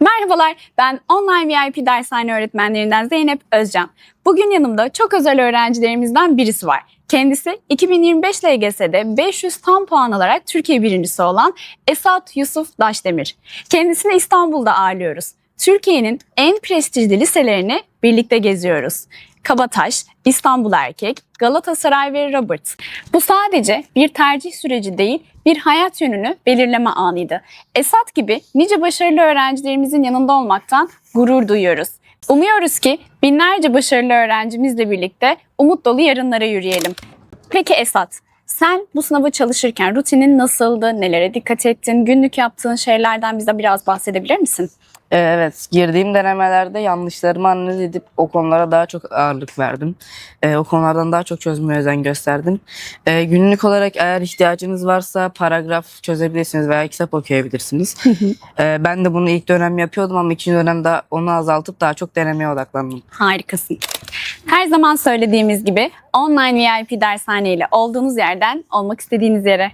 Merhabalar, ben online VIP dershane öğretmenlerinden Zeynep Özcan. Bugün yanımda çok özel öğrencilerimizden birisi var. Kendisi 2025 LGS'de 500 tam puan alarak Türkiye birincisi olan Esat Yusuf Daşdemir. Kendisini İstanbul'da ağırlıyoruz. Türkiye'nin en prestijli liselerini birlikte geziyoruz. Kabataş, İstanbul Erkek, Galatasaray ve Robert. Bu sadece bir tercih süreci değil, bir hayat yönünü belirleme anıydı. Esat gibi nice başarılı öğrencilerimizin yanında olmaktan gurur duyuyoruz. Umuyoruz ki binlerce başarılı öğrencimizle birlikte umut dolu yarınlara yürüyelim. Peki Esat, sen bu sınava çalışırken rutinin nasıldı, nelere dikkat ettin, günlük yaptığın şeylerden bize biraz bahsedebilir misin? Ee, Evet, girdiğim denemelerde yanlışlarımı analiz edip o konulara daha çok ağırlık verdim. Ee, o konulardan daha çok çözmeye özen gösterdim. Ee, günlük olarak eğer ihtiyacınız varsa paragraf çözebilirsiniz veya kitap okuyabilirsiniz. Ee, ben de bunu ilk dönem yapıyordum ama ikinci dönemde onu azaltıp daha çok denemeye odaklandım. Harikasın. Her zaman söylediğimiz gibi online VIP dershane ile olduğunuz yerden olmak istediğiniz yere.